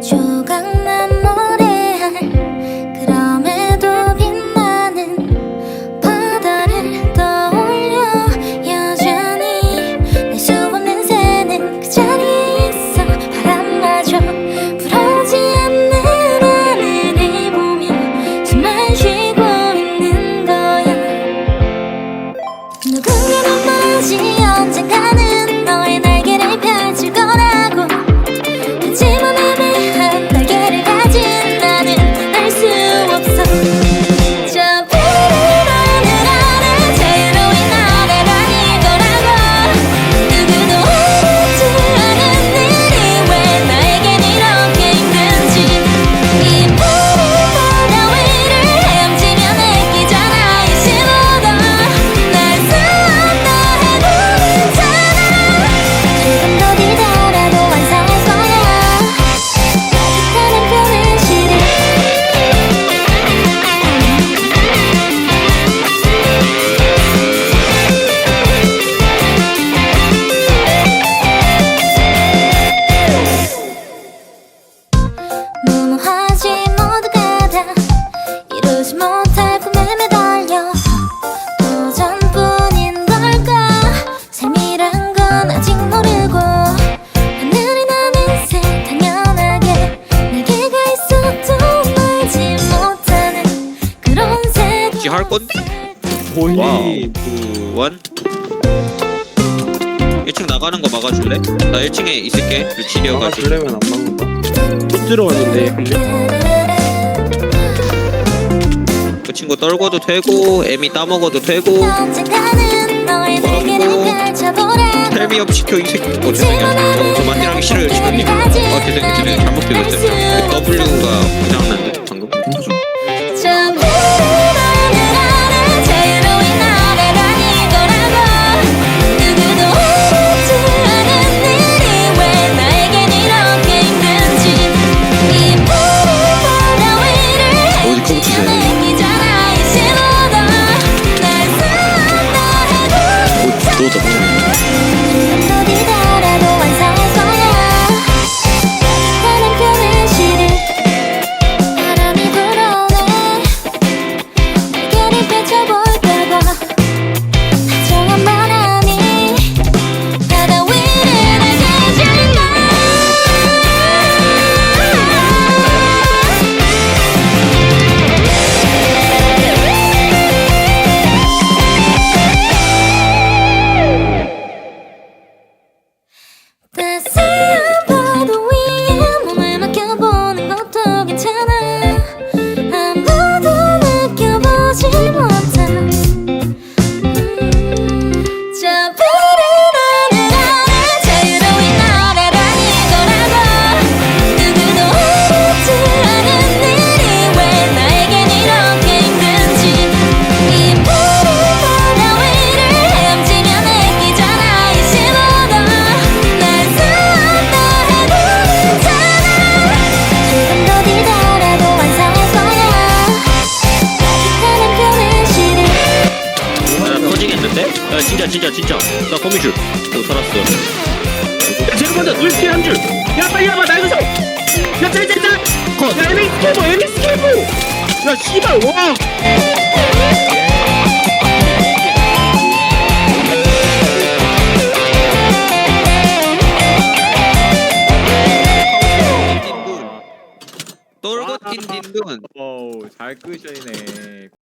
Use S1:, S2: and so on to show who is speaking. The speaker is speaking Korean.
S1: 조각
S2: 건데? 와우. 그 원. 1층 나가는 거 막아줄래? 나 1층에 있을게.
S3: 아
S2: 루치리어가지고.
S3: 줄려면 안 막는다 못 들어왔는데
S2: 그 친구 떨궈도 되고, 애미 따먹어도 되고, 텔미업 시켜 이 새끼. 어 죄송해요. 저, 저 만지랑이 싫어요 지금. 어 죄송해요 죄송해요 잘못 들었어요. 그 W가 고장났는데. Yeah. 진짜 진짜 진짜. 나 거미줄. 어, 살았어.
S3: 야 제가 먼저 울피 한줄. 야 빨리 와봐 나 여기서 야 짜리짜리짜 야 에믹스 캠프 에믹스 캠프 야 씨발 와.
S2: 돌고
S4: 딘딘 잘 끄시네.